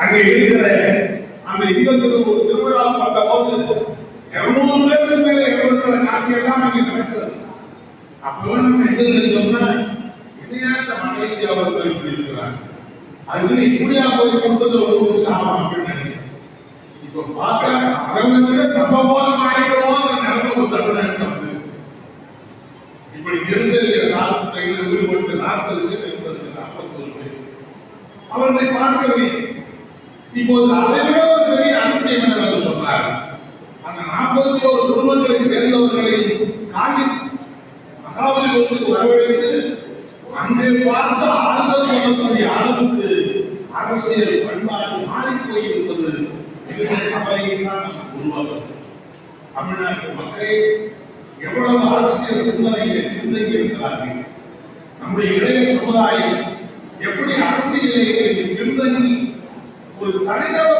அங்கே இருக்கிற அந்த இல்லத்தில் ஒரு திருவிழா வந்த போது இருநூறு பேருக்கு மேல காட்சியெல்லாம் அங்கே நடக்கிறது. அப்பெல்லாம் நம்ம எங்க என்னையா இந்த மனைவி அவர்கள் இப்படி இருக்கிறாங்க? அதுக்கு இப்படியா போய் கொடுத்தது ஒரு சாபம் அப்படின்னு நினைக்கிறேன். இப்ப பார்த்தா அதை விட நம்ம போதும் ஆயிடுவோம் அந்த நிலைமை ஒரு இப்படி சாப்பிட்டு ஈடுபட்டு நாற்பது பேர் அவர்களை பார்க்கவில்லை இப்போது அதை விட ஒரு பெரிய அதிசயம் என்னவென்று சொன்னார் அந்த நாற்பத்தி ஒரு குடும்பங்களை சேர்ந்தவர்களை காலி மகாபலிபுரத்துக்கு வரவழைத்து அங்கே பார்த்து ஆறுதல் சொல்லக்கூடிய அளவுக்கு அரசியல் பண்பாடு மாறி போயிருப்பது மிகுந்த கவலையை தமிழ்நாட்டு மக்களே எவ்வளவு அரசியல் சிந்தனையில் பின்தங்கி இருக்கிறார்கள் நம்முடைய இளைய சமுதாயம் எப்படி அரசியலே பின்தங்கி ஒரு தனிநபர்